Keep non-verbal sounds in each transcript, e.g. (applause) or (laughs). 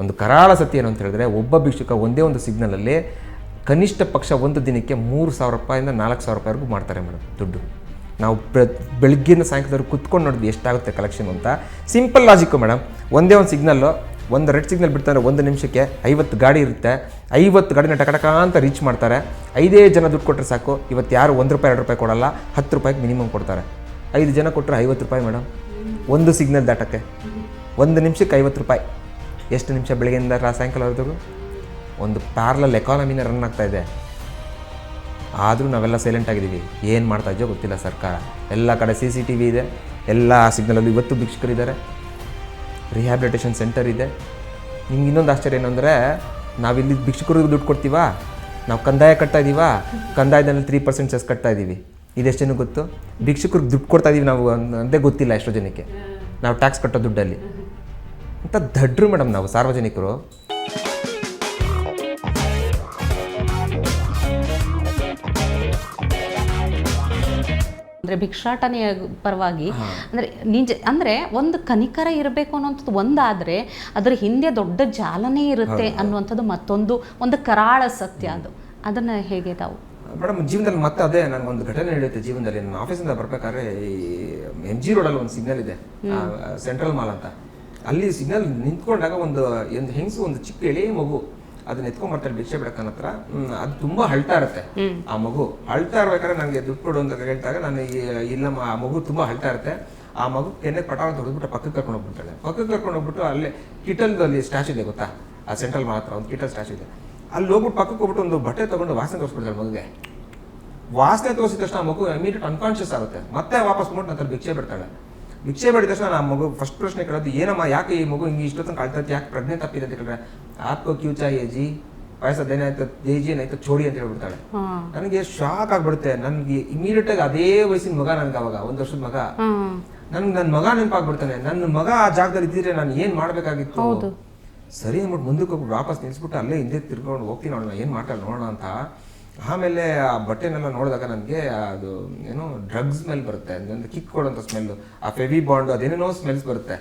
ಒಂದು ಕರಾಳ ಸತ್ಯ ಏನು ಅಂತ ಹೇಳಿದ್ರೆ ಒಬ್ಬ ಭಿಕ್ಷುಕ ಒಂದೇ ಒಂದು ಸಿಗ್ನಲಲ್ಲಿ ಕನಿಷ್ಠ ಪಕ್ಷ ಒಂದು ದಿನಕ್ಕೆ ಮೂರು ಸಾವಿರ ರೂಪಾಯಿಂದ ನಾಲ್ಕು ಸಾವಿರ ರೂಪಾಯಿವರೆಗೂ ಮಾಡ್ತಾರೆ ಮೇಡಮ್ ದುಡ್ಡು. ನಾವು ಪ್ರ ಬೆಳಗ್ಗಿನ ಸಾಯಂಕಾಲದವರೆಗೂ ಕುತ್ಕೊಂಡು ನೋಡಿದ್ವಿ ಎಷ್ಟಾಗುತ್ತೆ ಕಲೆಕ್ಷನ್ ಅಂತ. Simple logic madam. ಒಂದೇ ಒಂದು ಸಿಗ್ನಲ್ಲು ಒಂದು ರೆಡ್ ಸಿಗ್ನಲ್ ಬಿಡ್ತಾರೆ ಒಂದು ನಿಮಿಷಕ್ಕೆ ಐವತ್ತು ಗಾಡಿ ಇರುತ್ತೆ. ಐವತ್ತು ಗಾಡಿನ ಟಕಟಕ ಅಂತ ರೀಚ್ ಮಾಡ್ತಾರೆ. ಐದೇ ಜನ ದುಡ್ಡು ಕೊಟ್ಟರೆ ಸಾಕು. ಇವತ್ತು ಯಾರು ಒಂದು ರೂಪಾಯಿ, ಎರಡು ರೂಪಾಯಿ ಕೊಡಲ್ಲ. ಹತ್ತು ರೂಪಾಯಿಗೆ ಮಿನಿಮಮ್ ಕೊಡ್ತಾರೆ. ಐದು ಜನ ಕೊಟ್ಟರೆ ಐವತ್ತು ರೂಪಾಯಿ ಮೇಡಮ್. ಒಂದು ಸಿಗ್ನಲ್ ದಾಟಕ್ಕೆ. ಒಂದು ನಿಮಿಷಕ್ಕೆ ಐವತ್ತು ರೂಪಾಯಿ. ಎಷ್ಟು ನಿಮಿಷ ಬೆಳಗ್ಗೆಯಿಂದ ಸಾಯಂಕಾಲವರೆಗೂ? ಒಂದು ಪ್ಯಾರ್ಲಲ್ ಎಕಾನಮಿನ ರನ್ ಆಗ್ತಾ ಇದೆ. ಆದರೂ ನಾವೆಲ್ಲ ಸೈಲೆಂಟ್ ಆಗಿದ್ದೀವಿ. ಏನು ಮಾಡ್ತಾ ಇದೆಯೋ ಗೊತ್ತಿಲ್ಲ ಸರ್ಕಾರ. ಎಲ್ಲ ಕಡೆ ಸಿ ಸಿ ಟಿ ವಿ ಇದೆ. ಎಲ್ಲ ಸಿಗ್ನಲಲ್ಲಿ ಇವತ್ತು ಭಿಕ್ಷಕರಿದ್ದಾರೆ ರಿಹ್ಯಾಬಿಲಿಟೇಷನ್ ಸೆಂಟರ್ ಇದೆ. ನಿಮ್ಗೆ ಇನ್ನೊಂದು ಆಶ್ಚರ್ಯ ಏನಂದರೆ ನಾವಿಲ್ಲಿ ಭಿಕ್ಷುಕರಿಗೆ ದುಡ್ಡು ಕೊಡ್ತೀವಾ? ನಾವು ಕಂದಾಯ ಕಟ್ತಾ ಇದ್ದೀವಾ ಕಂದಾಯದಲ್ಲಿ ತ್ರೀ ಪರ್ಸೆಂಟ್ ಸೆಸ್ ಕಟ್ತಾ ಇದ್ದೀವಿ ಇದೆಷ್ಟೇನು ಗೊತ್ತು? ಭಿಕ್ಷುಕರಿಗೆ ದುಡ್ಡು ಕೊಡ್ತಾ ಇದ್ದೀವಿ ನಾವು ಅಂದರೆ ಅಂದೇ ಗೊತ್ತಿಲ್ಲ ಎಷ್ಟೋ ಜನಕ್ಕೆ. ನಾವು ಟ್ಯಾಕ್ಸ್ ಕಟ್ಟೋ ದುಡ್ಡಲ್ಲಿ. ಅಂತ ದಡ್ರು ಮೇಡಮ್ ನಾವು ಸಾರ್ವಜನಿಕರು. ಅಂದ್ರೆ ಭಿಕ್ಷಾಟನೆಯ ಪರವಾಗಿ ಅಂದ್ರೆ ನಿಜ ಅಂದ್ರೆ ಒಂದು ಕನಿಕರ ಇರಬೇಕು ಅನ್ನೋಂಥದ್ದು ಒಂದಾದ್ರೆ ಅದರ ಹಿಂದೆ ದೊಡ್ಡ ಜಾಲನೆ ಇರುತ್ತೆ ಅನ್ನುವಂಥದ್ದು ಮತ್ತೊಂದು ಒಂದು ಕರಾಳ ಸತ್ಯ ಅದು. ಅದನ್ನ ಹೇಗೆ ತಾವು? ಮೇಡಮ್ ಜೀವನದಲ್ಲಿ ಮತ್ತೆ ಅದೇ ನನಗೊಂದು ಘಟನೆ ನಡೆಯುತ್ತೆ ಜೀವನದಲ್ಲಿ. ನನ್ನ ಆಫೀಸಿಂದ ಬರ್ಬೇಕಾದ್ರೆ ಈ ಎಂ ಜಿ ರೋಡಲ್ಲಿ ಒಂದು ಸಿಗ್ನಲ್ ಇದೆ. ಸೆಂಟ್ರಲ್ ಮಾಲ್ ಅಂತ. ಅಲ್ಲಿ ಸಿಗ್ನಲ್ ನಿಂತ್ಕೊಂಡಾಗ ಒಂದು ಒಂದು ಹೆಂಗಸು ಒಂದು ಚಿಕ್ಕ ಎಳೆ ಮಗು ಅದನ್ನ ಎತ್ಕೊಂಡ್ ಬರ್ತಾರೆ ಭಿಕ್ಷೆ ಬಿಡಕ್ಕನ ಹತ್ರ. ಹ್ಮ್, ಅದು ತುಂಬಾ ಅಳ್ತಾ ಇರುತ್ತೆ. ಆ ಮಗು ಅಳ್ತಾ ಇರ್ಬೇಕಾದ್ರೆ ನನಗೆ ದುಡ್ಡು ಕೊಡು ಅಂತ ಹೇಳ್ತಾಗ ನಾನು ಇಲ್ಲಮ್ಮ ಆ ಮಗು ತುಂಬಾ ಅಳ್ತಾ ಇರುತ್ತೆ. ಆ ಮಗು ಕೆನ್ನೆ ಪಟಾಣ ತೊಡೆದ್ಬಿಟ್ಟು ಪಕ್ಕಕ್ಕೆ ಕರ್ಕೊಂಡು ಹೋಗ್ಬಿಡ್ತಾಳೆ. ಪಕ್ಕಕ್ಕೆ ಕರ್ಕೊಂಡು ಹೋಗ್ಬಿಟ್ಟು ಅಲ್ಲೇ ಕಿಟಲ್ದಲ್ಲಿ ಸ್ಟ್ಯಾಚು ಇದೆ ಗೊತ್ತಾ? ಆ ಸೆಂಟ್ರಲ್ ಮಾತ್ರ ಒಂದು ಕಿಟಲ್ ಸ್ಟ್ಯಾಚು ಇದೆ. ಅಲ್ಲಿ ಹೋಗ್ಬಿಟ್ಟು ಪಕ್ಕಕ್ಕೆ ಹೋಗ್ಬಿಟ್ಟು ಒಂದು ಬಟ್ಟೆ ತಗೊಂಡು ವಾಸನೆ ತೋರಿಸ್ಬಿಡ್ತಾಳೆ ಮಗುಗೆ. ವಾಸನೆ ತೋರಿಸಿದ ತಕ್ಷಣ ಆ ಮಗು ಇಮಿಡಿಯೇಟ್ ಅನ್ಕಾನ್ಶಿಯಸ್ ಆಗುತ್ತೆ. ಮತ್ತೆ ವಾಪಸ್ ಮುಟ್ಟು ನಂತರ ಭಿಕ್ಷೆ ಬಿಡ್ತಾಳೆ. ಭಿಕ್ಷೆ ಮಾಡಿದ ತಕ್ಷಣ ನಾ ಮಗು ಫಸ್ಟ್ ಪ್ರಶ್ನೆ ಕೇಳೋದು ಏನಮ್ಮ ಯಾಕೆ ಈ ಮಗು ಹಿಂಗೆ ಇಷ್ಟೊತ್ತಂಗೆ ಕಾಳ್ತೈತೆ ಯಾಕೆ ಪ್ರಜ್ಞೆ ತಪ್ಪಿದೆ? ಅಂತ ಹೇಳಿದ್ರೆ ಆಪ್ಕೋ ಕ್ಯೂ ಏಜಿ ಜಿ? ವಯಸ್ಸದ ಏನಾಯ್ತು? ಚೋಡಿ ಅಂತ ಹೇಳ್ಬಿಡ್ತಾಳೆ. ನನಗೆ ಶಾಕ್ ಆಗ್ಬಿಡುತ್ತೆ. ನನ್ಗೆ ಇಮಿಡಿಯೇಟ್ ಆಗಿ ಅದೇ ವಯಸ್ಸಿನ ಮಗ ನನ್ಗೆ ಅವಾಗ ಒಂದ್ ವರ್ಷದ ಮಗ. ನನ್ಗೆ ನನ್ನ ಮಗ ನೆನಪಾಗ್ಬಿಡ್ತಾನೆ. ನನ್ನ ಮಗ ಆ ಜಾಗದಲ್ಲಿ ಇದ್ದಿದ್ರೆ ನಾನು ಏನ್ ಮಾಡ್ಬೇಕಾಗಿತ್ತು. ಸರಿ ಅಂದ್ಬಿಟ್ಟು ಮುಂದಕ್ಕೆ ಹೋಗ್ಬಿಟ್ಟು ವಾಪಸ್ ನಿಲ್ಸ್ಬಿಟ್ಟು ಅಲ್ಲೇ ಹಿಂದೆ ತಿರ್ಕೊಂಡು ಹೋಗ್ತೀನಿ ನೋಡೋಣ ಏನ್ ಮಾಡ್ತಾಳೆ ನೋಡೋಣ ಅಂತ. ಆಮೇಲೆ ಆ ಬಟ್ಟೆನೆಲ್ಲ ನೋಡಿದಾಗ ನನಗೆ ಅದು ಏನೋ ಡ್ರಗ್ಸ್ ಸ್ಮೆಲ್ ಬರುತ್ತೆ ಒಂದು ಕಿಕ್ ಕೊಡೋಂಥ ಸ್ಮೆಲ್ ಆ ಫೆವಿ ಬಾಂಡ್ ಅದೇನೇನೋ ಸ್ಮೆಲ್ಸ್ ಬರುತ್ತೆ.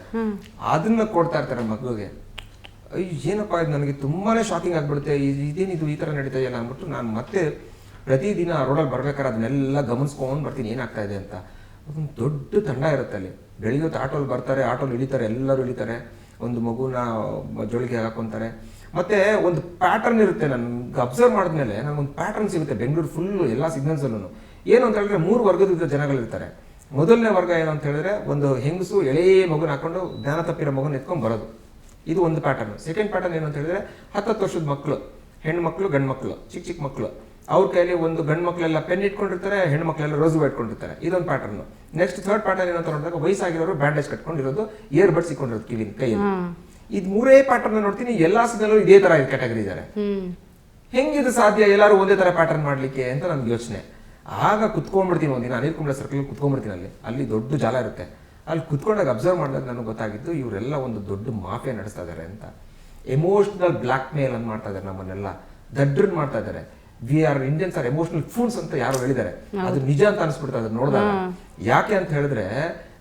ಅದನ್ನ ಕೊಡ್ತಾ ಇರ್ತಾರೆ ಮಗುಗೆ. ಅಯ್ಯೋ ಏನಪ್ಪ ಇದು ನನಗೆ ತುಂಬಾನೇ ಶಾಕಿಂಗ್ ಆಗ್ಬಿಡುತ್ತೆ ಇದ್- ಇದೇನಿದು ಈ ಥರ ನಡೀತಾ ಇದೆಯಲ್ಲ ಅಂದ್ಬಿಟ್ಟು ನಾನು ಮತ್ತೆ ಪ್ರತಿದಿನ ರೋಡಲ್ಲಿ ಬರ್ಬೇಕಾದ್ರೆ ಅದನ್ನೆಲ್ಲ ಗಮನಿಸ್ಕೊಂಡು ಬರ್ತೀನಿ ಏನಾಗ್ತಾ ಇದೆ ಅಂತ. ಅದೊಂದು ದೊಡ್ಡ ತಂಡ ಇರುತ್ತೆ ಅಲ್ಲಿ. ಬೆಳಿಗ್ಗೆ ಹೊತ್ತು ಆಟೋಲ್ಲಿ ಬರ್ತಾರೆ ಆಟೋಲ್ಲಿ ಇಳಿತಾರೆ ಎಲ್ಲರೂ ಇಳಿತಾರೆ. ಒಂದು ಮಗುನ ಜೋಳಿಗೆ ಹಾಕೊಂತಾರೆ. ಮತ್ತೆ ಒಂದು ಪ್ಯಾಟರ್ನ್ ಇರುತ್ತೆ. ನನ್ಗೆ ಅಬ್ಸರ್ವ್ ಮಾಡಿದ್ಮೇಲೆ ನನಗೊಂದು ಪ್ಯಾಟರ್ನ್ ಸಿಗುತ್ತೆ. ಬೆಂಗಳೂರು ಫುಲ್ ಎಲ್ಲ ಸಿಗ್ನಲ್ಸಲ್ಲೂ ಏನು ಅಂತ ಹೇಳಿದ್ರೆ ಮೂರು ವರ್ಗದ ಜನಗಳಿರ್ತಾರೆ. ಮೊದಲನೇ ವರ್ಗ ಏನು ಅಂತ ಹೇಳಿದ್ರೆ ಒಂದು ಹೆಂಗಸು ಎಳೆ ಮಗುನ ಹಾಕೊಂಡು ಜ್ಞಾನ ತಪ್ಪಿರೋ ಮಗುನ ಎತ್ಕೊಂಡು ಬರೋದು. ಇದು ಒಂದು ಪ್ಯಾಟರ್ನ್ ಸೆಕೆಂಡ್ ಪ್ಯಾಟರ್ನ್ ಏನು ಅಂತ ಹೇಳಿದ್ರೆ ಹತ್ತತ್ತು ವರ್ಷದ ಮಕ್ಕಳು ಹೆಣ್ಮಕ್ಳು ಗಂಡು ಮಕ್ಕಳು ಚಿಕ್ಕ ಚಿಕ್ಕ ಮಕ್ಕಳು ಅವ್ರ ಕೈಯಲ್ಲಿ ಒಂದು ಗಂಡು ಮಕ್ಕಳೆಲ್ಲ ಪೆನ್ ಇಟ್ಕೊಂಡಿರ್ತಾರೆ ಹೆಣ್ಣು ಮಕ್ಕಳೆಲ್ಲ ರೋಸ್ ಇಟ್ಕೊಂಡಿರ್ತಾರೆ ಇದೊಂದು ಪ್ಯಾಟರ್ನ್ ನೆಕ್ಸ್ಟ್ ಥರ್ಡ್ ಪ್ಯಾಟರ್ನ್ ಏನಂತ ನೋಡಿದಾಗ ವಯಸ್ಸಾಗಿರೋರು ಬ್ಯಾಂಡೇಜ್ ಕಟ್ಕೊಂಡಿರೋದು ಇಯರ್ ಬಡ್ಸ್ ಇಟ್ಕೊಂಡಿರೋದು ಕಿವಿನ ಕೈಯಲ್ಲಿ. ಇದು ಮೂರೇ ಪ್ಯಾಟರ್ನ್ ನೋಡ್ತೀನಿ ಎಲ್ಲಾ ಸಿನಲ್ಲೂ ಇದೇ ತರ ಕ್ಯಾಟಗರಿ ಇದ್ದಾರೆ ಹೆಂಗಿದು ಸಾಧ್ಯ? ಎಲ್ಲರೂ ಒಂದೇ ತರ ಪ್ಯಾಟರ್ನ್ ಮಾಡ್ಲಿಕ್ಕೆ ಅಂತ ನನ್ಗೆ ಯೋಚನೆ. ಆಗ ಕುತ್ಕೊಂಡ್ಬಿಡ್ತೀನಿ ಒಂದಿನ ಅನಿಲ್ ಕುಂಬ್ಳ ಸರ್ಕಲ್ ಕುತ್ಕೊಂಡ್ಬಿಡ್ತೀನಿ ಅಲ್ಲಿ. ಅಲ್ಲಿ ದೊಡ್ಡ ಜಾಲ ಇರುತ್ತೆ. ಅಲ್ಲಿ ಕುತ್ಕೊಂಡಾಗ ಅಬ್ಸರ್ವ್ ಮಾಡಿದಾಗ ನನಗೆ ಗೊತ್ತಾಗಿದ್ದು ಇವರೆಲ್ಲ ಒಂದು ದೊಡ್ಡ ಮಾಫಿಯಾ ನಡೆಸ್ತಾ ಇದ್ದಾರೆ ಅಂತ. ಎಮೋಷನಲ್ ಬ್ಲ್ಯಾಕ್ ಮೇಲ್ ಅಂತ ಮಾಡ್ತಾ ಇದ್ದಾರೆ ನಮ್ಮನ್ನೆಲ್ಲ. ದಡ್ರನ್ ಮಾಡ್ತಾ ಇದ್ದಾರೆ we are Indians are emotional fools ಅಂತ ಯಾರು ಹೇಳಿದ್ದಾರೆ. ಅದು ನಿಜ ಅಂತ ಅನ್ಸ್ಬಿಡ್ತಾ ಇದೆ ನೋಡಿದಾಗ. ಯಾಕೆ ಅಂತ ಹೇಳಿದ್ರೆ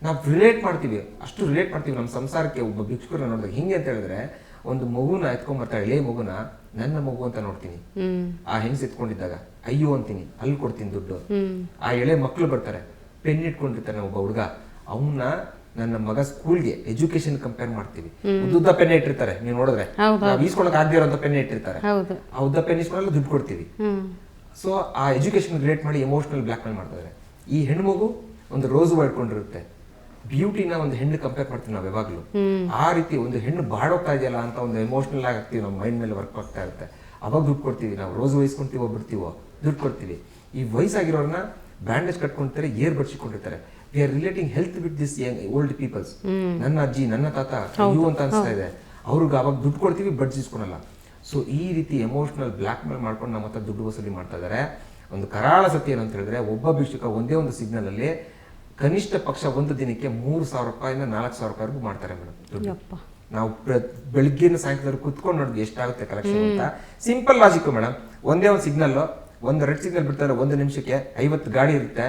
ನಾವು ರಿಲೇಟ್ ಮಾಡ್ತೀವಿ. ಅಷ್ಟು ರಿಲೇಟ್ ಮಾಡ್ತೀವಿ ನಮ್ಮ ಸಂಸಾರಕ್ಕೆ. ಒಬ್ಬ ಭಿಕ್ಷುಕರನ್ನ ನೋಡಿದಾಗ ಹಿಂಗೆ ಅಂತ ಹೇಳಿದ್ರೆ ಒಂದು ಮಗುನ ಎತ್ಕೊಂಡ್ಬರ್ತಾಳೆ ಎಳೆ ಮಗುನ ನನ್ನ ಮಗು ಅಂತ ನೋಡ್ತೀನಿ. ಆ ಹೆಂಗ್ಸ್ ಎತ್ಕೊಂಡಿದ್ದಾಗ? ಅಯ್ಯೋ ಅಂತೀನಿ ಅಲ್ಲಿ ಕೊಡ್ತೀನಿ ದುಡ್ಡು. ಆ ಎಳೆ ಮಕ್ಕಳು ಬರ್ತಾರೆ. ಪೆನ್ ಇಟ್ಕೊಂಡಿರ್ತಾನೆ ಒಬ್ಬ ಹುಡುಗ. ಅವನ್ನ ನನ್ನ ಮಗ ಸ್ಕೂಲ್ಗೆ ಎಜುಕೇಶನ್ ಕಂಪೇರ್ ಮಾಡ್ತೀವಿ. ಉದ್ದ ಪೆನ್ ಇಟ್ಟಿರ್ತಾರೆ ನೀವು ನೋಡಿದ್ರೆ. ಈಸ್ಕೊಳಕ್ ಆಗದೆ ಇರೋ ಪೆನ್ ಇಟ್ಟಿರ್ತಾರೆ. ಆ ಉದ್ದ ಪೆನ್ ಇಸ್ಕೊಂಡೆಲ್ಲ ದುಡ್ಡು ಕೊಡ್ತೀವಿ. ಸೊ ಆ ಎಜುಕೇಶನ್ ರಿಲೇಟ್ ಮಾಡಿ ಎಮೋಷನಲ್ ಬ್ಲಾಕ್ ಮೇಲ್ ಮಾಡ್ತಾರೆ ಈ ಹೆಣ್ಮಗು ಒಂದು ರೋಸ್ ಇಟ್ಕೊಂಡಿರುತ್ತೆ. ಬ್ಯೂಟಿನ ಒಂದು ಹೆಣ್ಣು ಕಂಪೇರ್ ಮಾಡ್ತೀವಿ ನಾವು ಯಾವಾಗಲೂ. ಆ ರೀತಿ ಒಂದು ಹೆಣ್ಣು ಬಾಡೋಗ್ತಾ ಇದೆಯಲ್ಲ ಅಂತ ಒಂದು ಎಮೋಷನಲ್ ಆಗ್ತೀವಿ ನಮ್ಮ ಮೈಂಡ್ ಮೇಲೆ ವರ್ಕ್ ಆಗ್ತಾ ಇರುತ್ತೆ. ಅವಾಗ ದುಡ್ಡು ಕೊಡ್ತೀವಿ ನಾವು ರೋಸ್ ವಹಿಸ್ಕೊಂತೀವೋ ಬಿಡ್ತೀವೋ ದುಡ್ಡು ಕೊಡ್ತೀವಿ. ಈ ವಯಸ್ಸಾಗಿರೋರ್ನ ಬ್ಯಾಂಡೇಜ್ ಕಟ್ಕೊಂತಾರೆ air ಬಡ್ಸಿಕೊಂಡಿರ್ತಾರೆ we are relating health with this young old peoples ನನ್ನ ಅಜ್ಜಿ ನನ್ನ ತಾತ ಇವು ಅಂತ ಅನಿಸ್ತಾ ಇದೆ. ಅವ್ರಿಗೆ ಅವಾಗ ದುಡ್ಡು ಕೊಡ್ತೀವಿ ಬಡ್ಸಿಸ್ಕೊಳಲ್ಲ ಸೊ ಈ ರೀತಿ ಎಮೋಷನಲ್ ಬ್ಲ್ಯಾಕ್ ಮೇಲ್ ಮಾಡ್ಕೊಂಡು ನಮ್ಮ ಹತ್ರ ದುಡ್ಡು ವಸೂಲಿ ಮಾಡ್ತಾ ಇದ್ದಾರೆ ಒಂದು ಕರಾಳ ಸತ್ಯ ಏನಂತ ಹೇಳಿದ್ರೆ ಒಬ್ಬ ಭಿಕ್ಷುಕ ಒಂದೇ ಒಂದು ಸಿಗ್ನಲ್ ಅಲ್ಲಿ ಕನಿಷ್ಠ ಪಕ್ಷ ಒಂದು ದಿನಕ್ಕೆ ಮೂರು ಸಾವಿರ ರೂಪಾಯಿಂದ ನಾಲ್ಕು ಸಾವಿರ ರೂಪಾಯಿವರೆಗೂ ಮಾಡ್ತಾರೆ ಮೇಡಮ್ ನಾವು ಬೆಳಿಗ್ಗೆ ಬೆಳಗ್ಗಿನ ಸಾಯಂಕಾಲ ಕುತ್ಕೊಂಡು ನೋಡಿದ್ವಿ ಎಷ್ಟಾಗುತ್ತೆ ಕಲೆಕ್ಷನ್ ಅಂತ. Simple logic madam. ಒಂದೇ ಒಂದು ಸಿಗ್ನಲ್ ಒಂದು ರೆಡ್ ಸಿಗ್ನಲ್ ಬಿಡ್ತಾರೆ ಒಂದು ನಿಮಿಷಕ್ಕೆ ಐವತ್ತು ಗಾಡಿ ಇರುತ್ತೆ.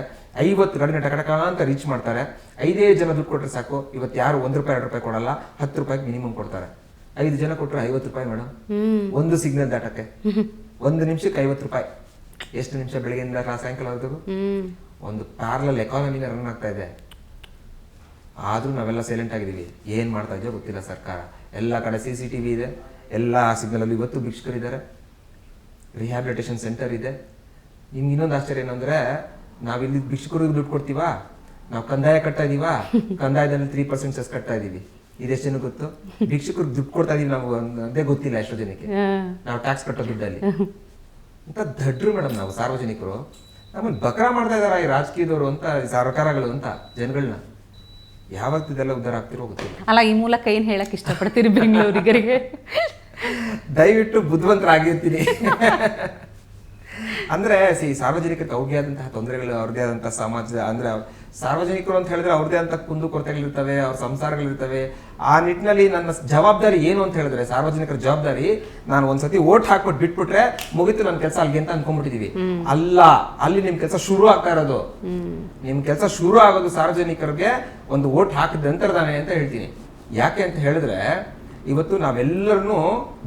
ಐವತ್ತು ಗಾಡಿನ ಟಕಟಕ ಅಂತ ರೀಚ್ ಮಾಡ್ತಾರೆ. ಐದೇ ಜನ ದುಡ್ಡು ಕೊಟ್ಟರೆ ಸಾಕು. ಇವತ್ತು ಯಾರು ಒಂದು ರೂಪಾಯಿ ಎರಡು ರೂಪಾಯಿ ಕೊಡಲ್ಲ. ಹತ್ತು ರೂಪಾಯಿಗೆ ಮಿನಿಮಮ್ ಕೊಡ್ತಾರೆ. ಐದು ಜನ ಕೊಟ್ಟರೆ ಐವತ್ತು ರೂಪಾಯಿ ಮೇಡಮ್. ಒಂದು ಸಿಗ್ನಲ್ ದಾಟಕ್ಕೆ. ಒಂದು ನಿಮಿಷಕ್ಕೆ ಐವತ್ತು ರೂಪಾಯಿ. ಎಷ್ಟು ನಿಮಿಷ ಬೆಳಗ್ಗೆಯಿಂದ ಸಾಯಂಕಾಲ ಒಂದು ಪ್ಯಾರಲಲ್ ಎಕಾನಮಿನ ರನ್ ಆಗ್ತಾ ಇದೆ. ಆದ್ರೂ ನಾವೆಲ್ಲ ಸೈಲೆಂಟ್ ಆಗಿದ್ದೀವಿ. ಏನು ಮಾಡ್ತಾ ಇದೆಯೋ ಗೊತ್ತಿಲ್ಲ ಸರ್ಕಾರ. ಎಲ್ಲ ಕಡೆ ಸಿ ಸಿ ಟಿ ವಿ ಇದೆ. ಎಲ್ಲ ಸಿಗ್ನಲಲ್ಲಿ ಇವತ್ತು ಭಿಕ್ಷಕರಿದ್ದಾರೆ ರಿಹ್ಯಾಬಿಲಿಟೇಷನ್ ಸೆಂಟರ್ ಇದೆ. ನಿಮ್ಗೆ ಇನ್ನೊಂದು ಆಶ್ಚರ್ಯ ಏನಂದರೆ ನಾವಿಲ್ಲಿ ಭಿಕ್ಷುಕರಿಗೆ ದುಡ್ಡು ಕೊಡ್ತೀವಾ? ನಾವು ಕಂದಾಯ ಕಟ್ತಾ ಇದೀವಾ? ಕಂದಾಯದಲ್ಲಿ ತ್ರೀ ಪರ್ಸೆಂಟ್ ಸೆಸ್ ಕಟ್ತಾ ಇದೀವಿ. ಇದೆಷ್ಟು ಜನ ಗೊತ್ತು? ಭಿಕ್ಷುಕರಿಗೆ ದುಡ್ಡು ಕೊಡ್ತಾ ಇದೀವಿ ನಾವು ಅದೇ ಗೊತ್ತಿಲ್ಲ ಎಷ್ಟೋ ಜನಕ್ಕೆ. ನಾವು ಟ್ಯಾಕ್ಸ್ ಕಟ್ಟೋ ದುಡ್ಡಲ್ಲಿ. (laughs) ಅಂತ ದಡ್ರು ಮೇಡಮ್ ನಾವು ಸಾರ್ವಜನಿಕರು. ನಮ್ಮನ್ನು ಬಕ್ರಾ ಮಾಡ್ತಾ ಇದಾರ ಈ ರಾಜಕೀಯದವರು ಅಂತ ಸರ್ಕಾರಗಳು ಅಂತ ಜನಗಳನ್ನ ಯಾವತ್ತು ಇದೆಲ್ಲ ಉದ್ಧಾರ ಆಗ್ತಿರೋ ಗೊತ್ತಿಲ್ಲ. ಅಲ್ಲ ಈ ಮೂಲಕ ಏನ್ ಹೇಳಕ್ ಇಷ್ಟಪಡ್ತೀರಿ ಬೆಂಗಳೂರಿಗರಿಗೆ ದಯವಿಟ್ಟು ಬುದ್ಧಿವಂತರಾಗಿರ್ತೀನಿ ಅಂದ್ರೆ ಸಿ ಸಾರ್ವಜನಿಕ ಅವ್ರಿಗೆ ಆದಂತಹ ತೊಂದರೆಗಳು ಅವ್ರದೇ ಆದಂತಹ ಸಮಾಜದ ಅಂದ್ರೆ ಸಾರ್ವಜನಿಕರು ಅಂತ ಹೇಳಿದ್ರೆ ಅವ್ರದೇ ಅಂತ ಕುಂದು ಕೊರತೆಗಳಿರ್ತವೆ ಅವ್ರ ಸಂಸಾರಗಳಿರ್ತವೆ. ಆ ನಿಟ್ಟಿನಲ್ಲಿ ನನ್ನ ಜವಾಬ್ದಾರಿ ಏನು ಅಂತ ಹೇಳಿದ್ರೆ ಸಾರ್ವಜನಿಕರ ಜವಾಬ್ದಾರಿ ನಾನು ಒಂದ್ಸತಿ ಓಟ್ ಹಾಕ್ಬಿಟ್ಟು ಬಿಟ್ಬಿಟ್ರೆ ಮುಗಿತು ನನ್ನ ಕೆಲಸ ಅಲ್ಲಿಗೆ ಅಂತ ಅನ್ಕೊಂಡ್ಬಿಟ್ಟಿದೀವಿ. ಅಲ್ಲ ಅಲ್ಲಿ ನಿಮ್ ಕೆಲಸ ಶುರು ಆಗ್ತಾ ಇರೋದು. ನಿಮ್ ಕೆಲಸ ಶುರು ಆಗೋದು ಸಾರ್ವಜನಿಕರಿಗೆ ಒಂದು ಓಟ್ ಹಾಕಿದ ನಂತರದಾನೆ ಅಂತ ಹೇಳ್ತೀನಿ. ಯಾಕೆ ಅಂತ ಹೇಳಿದ್ರೆ ಇವತ್ತು ನಾವೆಲ್ಲರನ್ನೂ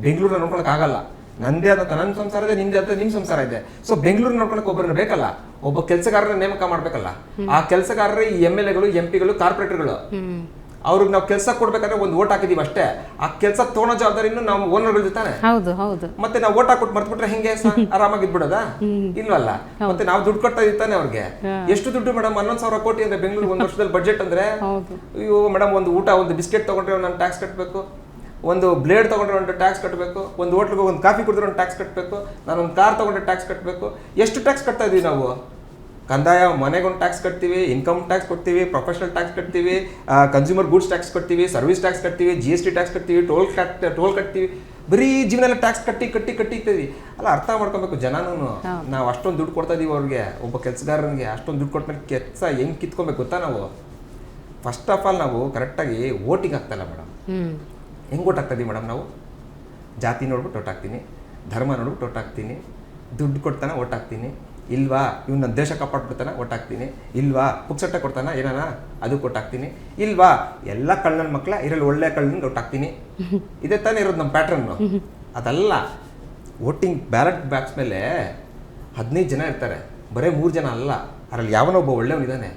ಬೆಂಗಳೂರಲ್ಲಿ ನೋಡ್ಕೊಳಕ್ ಆಗಲ್ಲ. ನಂದೇ ಆದಂತ ನನ್ನ ಸಂಸಾರ ಇದೆ ನಿಂದೆ ಆದ ನಿಮ್ ಸಂಸಾರ ಇದೆ. ಸೊ ಬೆಂಗಳೂರು ನೋಡ್ಕೊಳಕ್ ಒಬ್ಬರನ್ನ ಬೇಕಲ್ಲ? ಒಬ್ಬ ಕೆಲಸಗಾರರ ನೇಮಕ ಮಾಡ್ಬೇಕಲ್ಲ? ಆ ಕೆಲಸಗಾರರ ಈ ಎಂ ಎಲ್ ಎಗಳು ಎಂ ಪಿಗಳು ಕಾರ್ಪೊರೇಟರ್ಗಳು. ಅವ್ರಿಗೆ ನಾವು ಕೆಲಸ ಕೊಡ್ಬೇಕಾದ್ರೆ ಒಂದು ಓಟ್ ಹಾಕಿದೀವಿ ಅಷ್ಟೇ. ಆ ಕೆಲಸ ತೋಣೋ ಜವಾಬ್ದಾರಿನೂ ನಾವು ಓನರ್ಗಳು ತಾನೆ ಹೌದು ಹೌದು. ಮತ್ತೆ ನಾವು ಓಟ್ ಹಾಕೊಟ್ಟು ಮರ್ತ್ಬಿಟ್ರೆ ಹೆಂಗೆ ಆರಾಮಾಗಿ ಇದ್ಬಿಡೋದಾ? ಇಲ್ವಲ್ಲ? ಮತ್ತೆ ನಾವು ದುಡ್ಡು ಕೊಡ್ತಾ ಇದ್ದಾನೆ ಅವ್ರಿಗೆ. ಎಷ್ಟು ದುಡ್ಡು ಮೇಡಮ್ ಹನ್ನೊಂದು ಸಾವಿರ ಕೋಟಿ ಅಂದ್ರೆ ಬೆಂಗಳೂರು ಒಂದು ವರ್ಷದಲ್ಲಿ ಬಜೆಟ್ ಅಂದ್ರೆ ಅಯ್ಯೋ ಮೇಡಮ್ ಒಂದು ಊಟ ಒಂದು ಬಿಸ್ಕೆಟ್ ತಗೊಂಡ್ರೆ ನಾನು ಟ್ಯಾಕ್ಸ್ ಕಟ್ಟಬೇಕು ಒಂದು ಬ್ಲೇಡ್ ತಗೊಂಡ್ರೆ ಒಂದು ಟ್ಯಾಕ್ಸ್ ಕಟ್ಟಬೇಕು ಒಂದು ಹೋಟ್ಲಿಗೆ ಒಂದು ಕಾಫಿ ಕುಡಿದ್ರೆ ಒಂದು ಟ್ಯಾಕ್ಸ್ ಕಟ್ಟಬೇಕು ನಾನು ಒಂದು ಕಾರ್ ತಗೊಂಡ್ರೆ ಟ್ಯಾಕ್ಸ್ ಕಟ್ಟಬೇಕು ಎಷ್ಟು ಟ್ಯಾಕ್ಸ್ ಕಟ್ತಾ ಇದ್ದೀವಿ ನಾವು? ಕಂದಾಯ ಮನೆಗೊಂದು ಟ್ಯಾಕ್ಸ್ ಕಟ್ತೀವಿ ಇನ್ಕಮ್ ಟ್ಯಾಕ್ಸ್ ಕೊಡ್ತೀವಿ ಪ್ರೊಫೆಷನಲ್ ಟ್ಯಾಕ್ಸ್ ಕಟ್ತೀವಿ ಕನ್ಸ್ಯೂಮರ್ ಗೂಡ್ಸ್ ಟ್ಯಾಕ್ಸ್ ಕಟ್ತೀವಿ ಸರ್ವಿಸ್ ಟ್ಯಾಕ್ಸ್ ಕಟ್ತೀವಿ ಜಿ ಎಸ್ ಟಿ ಟ್ಯಾಕ್ಸ್ ಕಟ್ತೀವಿ ಟೋಲ್ ಕಟ್ ಟೋಲ್ ಕಟ್ತೀವಿ. ಬರೀ ಜೀವನ ಟ್ಯಾಕ್ಸ್ ಕಟ್ಟಿ ಕಟ್ಟಿ ಕಟ್ಟಿ ಇರ್ತೀವಿ ಅಲ್ಲ ಅರ್ಥ ಮಾಡ್ಕೊಬೇಕು ಜನನೂ. ನಾವು ಅಷ್ಟೊಂದು ದುಡ್ಡು ಕೊಡ್ತಾ ಇದೀವಿ ಅವ್ರಿಗೆ ಒಬ್ಬ ಕೆಲಸಗಾರನಿಗೆ ಅಷ್ಟೊಂದು ದುಡ್ಡು ಕೊಟ್ಮೇಲೆ ಕೆಲಸ ಹೆಂಗೆ ಕಿತ್ಕೊಬೇಕು ಗೊತ್ತಾ ನಾವು? ಫಸ್ಟ್ ಆಫ್ ಆಲ್ ನಾವು ಕರೆಕ್ಟಾಗಿ ಓಟಿಗೆ ಆಗ್ತಾಯಿಲ್ಲ ಮೇಡಮ್ ಹೆಂಗೆ ಒಟ್ಟಾಗ್ತದೆ ಮೇಡಮ್ ನಾವು? ಜಾತಿ ನೋಡ್ಬಿಟ್ಟು ಒಟ್ಟಾಗ್ತೀನಿ ಧರ್ಮ ನೋಡ್ಬಿಟ್ಟು ಒಟ್ಟಾಗ್ತೀನಿ ದುಡ್ಡು ಕೊಡ್ತಾನೆ ಒಟ್ಟಾಗ್ತೀನಿ ಇಲ್ವಾ? ಇವ್ನು ನನ್ನ ದೇಶ ಕಾಪಾಡ್ಬಿಡ್ತಾನೆ ಒಟ್ಟಾಗ್ತೀನಿ ಇಲ್ವಾ? ಪುಕ್ಸಟ್ಟ ಕೊಡ್ತಾನ ಏನಾನ? ಅದು ಕೊಟ್ಟಾಗ್ತೀನಿ ಇಲ್ವಾ? ಎಲ್ಲ ಕಳ್ಳನ ಮಕ್ಕಳ ಇರಲ್ಲಿ ಒಳ್ಳೆ ಕಣ್ಣಿಂದ ಒಟ್ಟಾಗ್ತೀನಿ. (laughs) ಇದೇ ತಾನೇ ಇರೋದು ನಮ್ಮ ಪ್ಯಾಟ್ರನ್ನು ಅದಲ್ಲ ವೋಟಿಂಗ್ ಬ್ಯಾಲೆಟ್ ಬ್ಯಾಕ್ಸ್ ಮೇಲೆ ಹದಿನೈದು ಜನ ಇರ್ತಾರೆ. ಬರೀ ಮೂರು ಜನ ಅಲ್ಲ ಅದರಲ್ಲಿ ಯಾವನೊಬ್ಬ ಒಳ್ಳೆಯವನಿದ್ದಾನೆ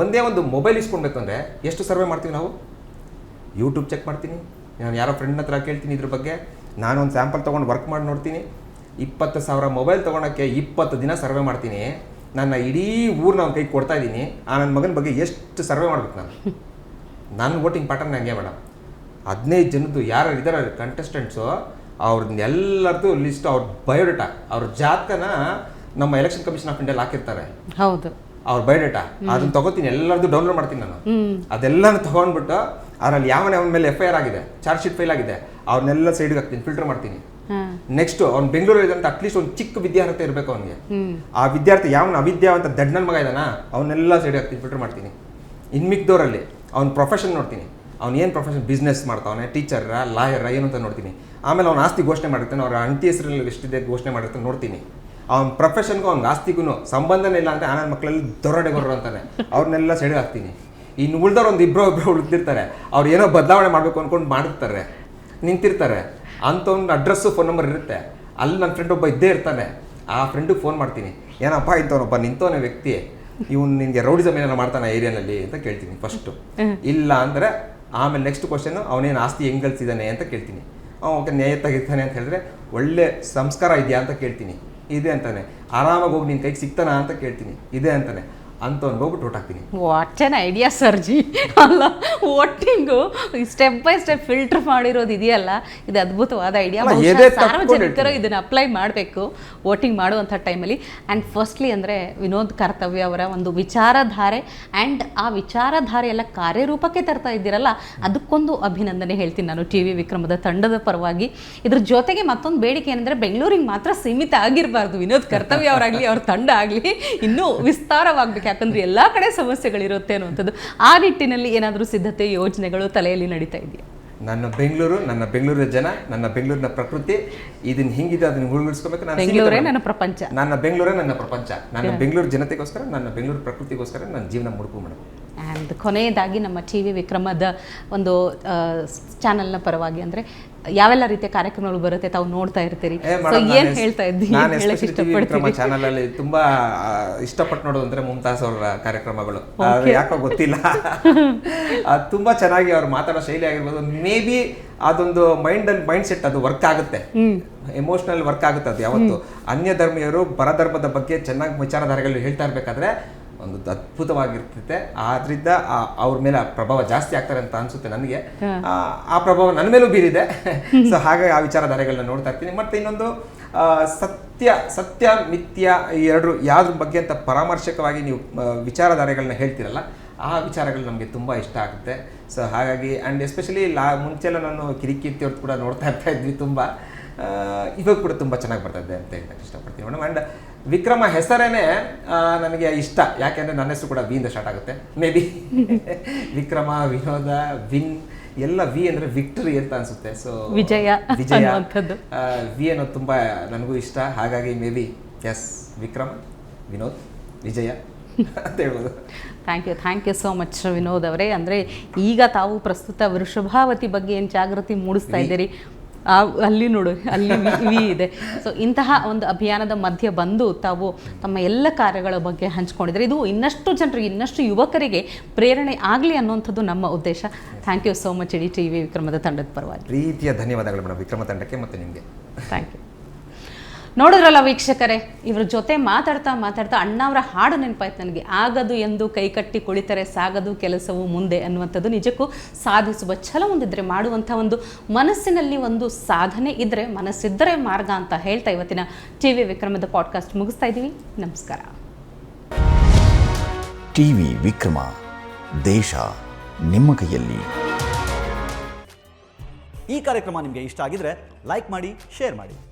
ಒಂದೇ ಒಂದು ಮೊಬೈಲ್ ಇಸ್ಕೊಳ್ಬೇಕು ಅಂದರೆ ಎಷ್ಟು ಸರ್ವೆ ಮಾಡ್ತೀವಿ ನಾವು? ಯೂಟ್ಯೂಬ್ ಚೆಕ್ ಮಾಡ್ತೀನಿ. ನಾನು ಯಾರೋ ಫ್ರೆಂಡ್ ಹತ್ರ ಕೇಳ್ತೀನಿ ಇದ್ರ ಬಗ್ಗೆ. ನಾನು ಒಂದು ಸ್ಯಾಂಪಲ್ ತೊಗೊಂಡು ವರ್ಕ್ ಮಾಡಿ ನೋಡ್ತೀನಿ. ಇಪ್ಪತ್ತು ಸಾವಿರ ಮೊಬೈಲ್ ತೊಗೊಳಕ್ಕೆ ಇಪ್ಪತ್ತು ದಿನ ಸರ್ವೆ ಮಾಡ್ತೀನಿ. ನನ್ನ ಇಡೀ ಊರು ನಾನು ಕೈ ಕೊಡ್ತಾ ಇದ್ದೀನಿ. ಆ ನನ್ನ ಮಗನ ಬಗ್ಗೆ ಎಷ್ಟು ಸರ್ವೆ ಮಾಡ್ಬೇಕು ನಾನು? ನನ್ನ ವೋಟಿಂಗ್ ಪ್ಯಾಟರ್ನ್ ಹಂಗೆ ಮೇಡಮ್ ಹದಿನೈದು ಜನದ್ದು ಯಾರು ಇದ್ದಾರೆ ಕಂಟೆಸ್ಟೆಂಟ್ಸು ಅವ್ರನ್ನೆಲ್ಲರದ್ದು ಎಲ್ಲರದ್ದು ಲಿಸ್ಟ್ ಅವ್ರ ಬಯೋಡೇಟಾ ಅವ್ರ ಜಾತಕನ ನಮ್ಮ ಎಲೆಕ್ಷನ್ ಕಮಿಷನ್ ಆಫ್ ಇಂಡಿಯಲ್ಲಿ ಹಾಕಿರ್ತಾರೆ. ಹೌದು. ಅವ್ರ ಬಯೋಡೇಟಾ ಅದನ್ನ ತಗೋತೀನಿ ಎಲ್ಲರದ್ದು ಡೌನ್ಲೋಡ್ ಮಾಡ್ತೀನಿ ನಾನು. ಅದೆಲ್ಲ ಅದೆಲ್ಲನೂ ತಗೊಂಡ್ಬಿಟ್ಟು ಅದ್ರಲ್ಲಿ ಯಾವನೇ ಅವನ ಮೇಲೆ ಎಫ್ ಐ ಆರ್ ಆಗಿದೆ ಚಾರ್ಜ್ ಶೀಟ್ ಫೈಲ್ ಆಗಿದೆ ಅವ್ರನ್ನೆಲ್ಲ ಸೈಡ್ಗೆ ಹಾಕ್ತೀನಿ ಫಿಲ್ಟರ್ ಮಾಡ್ತೀನಿ. ನೆಕ್ಸ್ಟ್ ಅವ್ನು ಬೆಂಗಳೂರಲ್ಲಿ ಇದ್ದಂತ ಅಟ್ಲೀಸ್ಟ್ ಒಂದು ಚಿಕ್ಕ ವಿದ್ಯಾರ್ಥಿ ಇರಬೇಕು ಅವನಿಗೆ. ಆ ವಿದ್ಯಾರ್ಥಿ ಯಾವನ ಅವಿದ್ಯಾವಂತ ದಡ್ಡನ ಮಗ ಇದಾನ ಅವನ್ನೆಲ್ಲ ಸೈಡ್ ಹಾಕ್ತೀನಿ ಫಿಲ್ಟರ್ ಮಾಡ್ತೀನಿ. ಇನ್ನು ಮಿಕ್ದವರಲ್ಲಿ ಅವ್ನ ಪ್ರೊಫೆಷನ್ ನೋಡ್ತೀನಿ. ಅವ್ನು ಏನು ಪ್ರೊಫೆಷನ್ ಬಿಸ್ನೆಸ್ ಮಾಡ್ತಾವನೆ ಟೀಚರ ಲಾಯರ ಏನು ಅಂತ ನೋಡ್ತೀನಿ. ಆಮೇಲೆ ಅವ್ನ ಆಸ್ತಿ ಘೋಷಣೆ ಮಾಡಿರ್ತಾನೆ ಅವ್ರ ಅಂಟಿ ಹೆಸರಲ್ಲಿ ಎಷ್ಟಿದೆ ಘೋಷಣೆ ಮಾಡಿರ್ತಾನೆ ನೋಡ್ತೀನಿ. ಅವ್ನ ಪ್ರೊಫೆಷನ್ಗೂ ಅವ್ನ ಆಸ್ತಿಗೂ ಸಂಬಂಧನೇ ಇಲ್ಲ ಅಂತ ಆನಂದ್ ಮಕ್ಕಳಲ್ಲಿ ದೊರಡೆಗೊರ್ರು ಅಂತಾನೆ. ಅವ್ರನ್ನೆಲ್ಲ ಸೈಡ್ ಹಾಕ್ತೀನಿ. ಇನ್ನು ಉಳ್ದವ್ರು ಒಂದು ಇಬ್ಬರು ಒಬ್ಬರು ಉಳಿದಿರ್ತಾರೆ. ಅವ್ರು ಏನೋ ಬದಲಾವಣೆ ಮಾಡಬೇಕು ಅನ್ಕೊಂಡು ಮಾಡಿರ್ತಾರೆ. ನಿಂತಿರ್ತಾರೆ. ಅಂಥವ್ನ ಅಡ್ರೆಸ್ಸು ಫೋನ್ ನಂಬರ್ ಇರುತ್ತೆ. ಅಲ್ಲಿ ನನ್ನ ಫ್ರೆಂಡ್ ಒಬ್ಬ ಇದ್ದೇ ಇರ್ತಾನೆ. ಆ ಫ್ರೆಂಡಿಗೆ ಫೋನ್ ಮಾಡ್ತೀನಿ. ಏನಪ್ಪ ಇಂಥವನೊಬ್ಬ ನಿಂತವನೇ ವ್ಯಕ್ತಿ ಇವನು ನಿನಗೆ ರೌಡಿಸಮ್ ಏನಾರು ಮಾಡ್ತಾನೆ ಏರಿಯಾನಲ್ಲಿ ಅಂತ ಕೇಳ್ತೀನಿ ಫಸ್ಟು ಇಲ್ಲ ಅಂದರೆ ಆಮೇಲೆ ನೆಕ್ಸ್ಟ್ ಕ್ವಶನ್ ಅವನೇನು ಆಸ್ತಿ ಹೆಂಗೆ ಗಳಿಸಿದ್ದಾನೆ ಅಂತ ಕೇಳ್ತೀನಿ. ಓಕೆ ನ್ಯಾಯತ್ತಾಗಿರ್ತಾನೆ ಅಂತ ಹೇಳಿದ್ರೆ ಒಳ್ಳೆ ಸಂಸ್ಕಾರ ಇದೆಯಾ? ಅಂತ ಕೇಳ್ತೀನಿ. ಇದೆ ಅಂತಾನೆ. ಆರಾಮಾಗಿ ಹೋಗಿ ನಿನ್ನ ಕೈಗೆ ಸಿಗ್ತಾನ ಅಂತ ಕೇಳ್ತೀನಿ. ಇದೆ ಅಂತಾನೆ. ಅಂಥವ್ನಿಗೆ ಹೋಗ್ಬಿಟ್ಟು ಓಟ್ ಹಾಕ್ತೀನಿ. ವಾಟ್ ಎನ್ ಐಡಿಯಾ ಸರ್ಜಿ. ಅಲ್ಲ voting step by step filter ಮಾಡಿರೋದು ಇದೆಯಲ್ಲ? ಇದು ಅದ್ಭುತವಾದ ಐಡಿಯಾ ಸಾರ್ವಜನಿಕರು ಇದನ್ನು ಇದನ್ನ ಅಪ್ಲೈ ಮಾಡಬೇಕು ವೋಟಿಂಗ್ ಮಾಡುವಂಥ ಟೈಮಲ್ಲಿ ಆ್ಯಂಡ್ ಫಸ್ಟ್ಲಿ ಅಂದರೆ ವಿನೋದ್ ಕರ್ತವ್ಯ ಅವರ ಒಂದು ವಿಚಾರಧಾರೆ ಆ್ಯಂಡ್ ಆ ವಿಚಾರಧಾರೆ ಎಲ್ಲ ಕಾರ್ಯರೂಪಕ್ಕೆ ತರ್ತಾ ಇದ್ದೀರಲ್ಲ ಅದಕ್ಕೊಂದು ಅಭಿನಂದನೆ ಹೇಳ್ತೀನಿ ನಾನು ಟಿ ವಿ ವಿಕ್ರಮದ ತಂಡದ ಪರವಾಗಿ. ಇದ್ರ ಜೊತೆಗೆ ಮತ್ತೊಂದು ಬೇಡಿಕೆ ಏನಂದರೆ ಬೆಂಗಳೂರಿಗೆ ಮಾತ್ರ ಸೀಮಿತ ಆಗಿರಬಾರ್ದು. ವಿನೋದ್ ಕರ್ತವ್ಯ ಅವರಾಗಲಿ ಅವ್ರ ತಂಡ ಆಗಲಿ ಇನ್ನೂ ವಿಸ್ತಾರವಾಗಬೇಕು. ಯಾಕಂದ್ರೆ ಎಲ್ಲ ಕಡೆ ಸಮಸ್ಯೆಗಳಿರುತ್ತೆ ಅನ್ನುವಂಥದ್ದು. ಆ ನಿಟ್ಟಿನಲ್ಲಿ ಏನಾದರೂ ಸಿದ್ಧತೆ ಯೋಜನೆಗಳು ತಲೆಯಲ್ಲಿ ನಡೀತಾ ಇದೆಯಾ? ನನ್ನ ಬೆಂಗಳೂರು ನನ್ನ ಬೆಂಗಳೂರಿನ ಜನ ನನ್ನ ಬೆಂಗಳೂರಿನ ಪ್ರಕೃತಿ ಇದನ್ನ ಹಿಂಗಿದೆ ಅದನ್ನ ಉಳಿಸ್ಕೋಬೇಕು ನಾನು ಬೆಂಗಳೂರೇ ನನ್ನ ಪ್ರಪಂಚ. ನನ್ನ ಬೆಂಗಳೂರೇ ನನ್ನ ಪ್ರಪಂಚ. ನನ್ನ ಬೆಂಗಳೂರು ಜನತೆಗೋಸ್ಕರ ನನ್ನ ಬೆಂಗಳೂರು ಪ್ರಕೃತಿಗೋಸ್ಕರ ನನ್ನ ಜೀವನ ಮುಡುಕು ಮಾಡಬೇಕು ಆ್ಯಂಡ್ ಕೊನೆಯದಾಗಿ ನಮ್ಮ ಟಿ ವಿ ವಿಕ್ರಮದ ಒಂದು ಚಾನಲ್ನ ಪರವಾಗಿ ಅಂದರೆ ಯಾವೆಲ್ಲ ರೀತಿಯ ಕಾರ್ಯಕ್ರಮಗಳು ಬರುತ್ತೆ ತಾವು ನೋಡ್ತಾ ಇರ್ತೀರಿ? ಸೊ ಏನ್ ಹೇಳ್ತಾ ಇದ್ದೀನಿ ಹೇಳಕ್ ಇಷ್ಟಪಡ್ತೀನಿ ಚಾನಲ್ ಅಲ್ಲಿ ತುಂಬಾ ಇಷ್ಟಪಟ್ಟು ನೋಡೋದು ಅಂದ್ರೆ ಮುಮ್ತಾಜ್ ಅವರ ಕಾರ್ಯಕ್ರಮಗಳು. ಯಾಕೋ ಗೊತ್ತಿಲ್ಲ. ಅದು ತುಂಬಾ ಚೆನ್ನಾಗಿ ಅವ್ರು ಮಾತಾಡೋ ಶೈಲಿ ಆಗಿರ್ಬೋದು. ಮೇ ಬಿ ಅದೊಂದು ಮೈಂಡ್ ಅಲ್ಲಿ ಮೈಂಡ್ ಸೆಟ್ ಅದು ವರ್ಕ್ ಆಗುತ್ತೆ. ಎಮೋಷನಲ್ ವರ್ಕ್ ಆಗುತ್ತೆ ಅದು ಯಾವತ್ತು. ಅನ್ಯ ಧರ್ಮೀಯರು ಪರಧರ್ಮದ ಬಗ್ಗೆ ಚೆನ್ನಾಗಿ ವಿಚಾರಧಾರೆಗಳು ಹೇಳ್ತಾ ಇರ್ಬೇಕಾದ್ರೆ ಒಂದು ಅದ್ಭುತವಾಗಿರ್ತೈತೆ. ಆದ್ರಿಂದ ಆ- ಅವ್ರ ಮೇಲೆ ಆ ಪ್ರಭಾವ ಜಾಸ್ತಿ ಆಗ್ತಾರೆ ಅಂತ ಅನ್ಸುತ್ತೆ ನನಗೆ. ಆ, ಪ್ರಭಾವ ನನ್ನ ಮೇಲೂ ಬೀರಿದೆ. (laughs) ಸೊ ಹಾಗಾಗಿ ಆ ವಿಚಾರಧಾರೆಗಳನ್ನ ನೋಡ್ತಾ ಇರ್ತೀನಿ. ಮತ್ತೆ ಇನ್ನೊಂದು ಆ, ಸತ್ಯ ಸತ್ಯ ಮಿಥ್ಯ ಈ ಎರಡು ಯಾವ್ದ್ರ ಬಗ್ಗೆ ಅಂತ ಪರಾಮರ್ಶಕವಾಗಿ ನೀವು ವಿಚಾರಧಾರೆಗಳನ್ನ ಹೇಳ್ತಿರಲ್ಲ ಆ ವಿಚಾರಗಳು ನಮಗೆ ತುಂಬ ಇಷ್ಟ ಆಗುತ್ತೆ. ಸೊ ಹಾಗಾಗಿ ಆ್ಯಂಡ್ ಎಸ್ಪೆಷಲಿ ಲಾ ಮುಂಚೆಲ್ಲ ನಾನು ಕಿರಿಕಿರ್ತಿ ಅವ್ರದ್ದು ಕೂಡ ನೋಡ್ತಾ ಇರ್ತಾ ಇದ್ವಿ ತುಂಬ. ಇವಾಗ ಕೂಡ ತುಂಬ ಚೆನ್ನಾಗಿ ಬರ್ತಾ ಇದೆ ಅಂತ ಹೇಳಕ್ಕೆ ಇಷ್ಟಪಡ್ತೀನಿ. ಮೇಡಮ್ ಆ್ಯಂಡ್ ವಿಕ್ರಮ ಹೆಸರೇನೆ ನನಗೆ ಇಷ್ಟ. ಯಾಕೆಂದ್ರೆ ನನ್ನ ಹೆಸರು ಕೂಡ ವಿಯಿಂದ ಸ್ಟಾರ್ಟ್ ಆಗುತ್ತೆ. May be (laughs) Vikrama Vinoda win ಎಲ್ಲ ವಿ ಅಂದ್ರೆ ವಿಕ್ಟರಿ ಅಂತ ಅನ್ಸುತ್ತೆ. ಸೊ ವಿಜಯ ವಿಜಯ. ವಿ ಅನ್ನೋದು ತುಂಬಾ ನನಗೂ ಇಷ್ಟ. ಹಾಗಾಗಿ may be S Vikram Vinod ವಿಜಯ (laughs) ಅಂತ ಹೇಳ್ಬೋದು. Thank you thank you so much Vinod ಅವರೇ. ಅಂದರೆ ಈಗ ತಾವು ಪ್ರಸ್ತುತ ವೃಷಭಾವತಿ ಬಗ್ಗೆ ಏನು ಜಾಗೃತಿ ಮೂಡಿಸ್ತಾ ಇದ್ದೀರಿ? ಆ, ಅಲ್ಲಿ ನೋಡು ಅಲ್ಲಿ ವಿ- ಇದೆ. ಸೊ ಇಂತಹ ಒಂದು ಅಭಿಯಾನದ ಮಧ್ಯೆ ಬಂದು ತಾವು ತಮ್ಮ ಎಲ್ಲ ಕಾರ್ಯಗಳ ಬಗ್ಗೆ ಹಂಚ್ಕೊಂಡಿದ್ರೆ ಇದು ಇನ್ನಷ್ಟು ಜನರಿಗೆ ಇನ್ನಷ್ಟು ಯುವಕರಿಗೆ ಪ್ರೇರಣೆ ಆಗಲಿ ಅನ್ನುವಂಥದ್ದು ನಮ್ಮ ಉದ್ದೇಶ. ಥ್ಯಾಂಕ್ ಯು ಸೋ ಮಚ್ ಇಡೀ ಟಿ ವಿ ವಿಕ್ರಮದ ತಂಡದ ಪರವಾಗಿ. ರೀತಿಯ ಧನ್ಯವಾದಗಳು ಮೇಡಮ್ ವಿಕ್ರಮ ತಂಡಕ್ಕೆ ಮತ್ತು ನಿಮಗೆ. ಥ್ಯಾಂಕ್ ಯು ನೋಡಿದ್ರಲ್ಲ ವೀಕ್ಷಕರೇ, ಇವ್ರ ಜೊತೆ ಮಾತಾಡ್ತಾ ಮಾತಾಡ್ತಾ ಅಣ್ಣವರ ಹಾಡು ನೆನಪಾಯ್ತು ನನಗೆ. ಆಗದು ಎಂದು ಕೈಕಟ್ಟಿ ಕುಳಿತರೆ ಸಾಗದು ಕೆಲಸವು ಮುಂದೆ ಅನ್ನುವಂಥದ್ದು ನಿಜಕ್ಕೂ ಸಾಧಿಸುವ ಛಲ ಒಂದಿದ್ರೆ ಮಾಡುವಂಥ ಒಂದು ಮನಸ್ಸಿನಲ್ಲಿ ಒಂದು ಸಾಧನೆ ಇದ್ದರೆ ಮನಸ್ಸಿದ್ದರೆ ಮಾರ್ಗ ಅಂತ ಹೇಳ್ತಾ ಇವತ್ತಿನ ಟಿ ವಿ ವಿಕ್ರಮದ ಪಾಡ್ಕಾಸ್ಟ್ ಮುಗಿಸ್ತಾ ಇದ್ದೀವಿ. ನಮಸ್ಕಾರ. ಟಿ ವಿ ವಿಕ್ರಮ, ದೇಶ ನಿಮ್ಮ ಕೈಯಲ್ಲಿ. ಈ ಕಾರ್ಯಕ್ರಮ ನಿಮಗೆ ಇಷ್ಟ ಆಗಿದ್ರೆ ಲೈಕ್ ಮಾಡಿ ಶೇರ್ ಮಾಡಿ.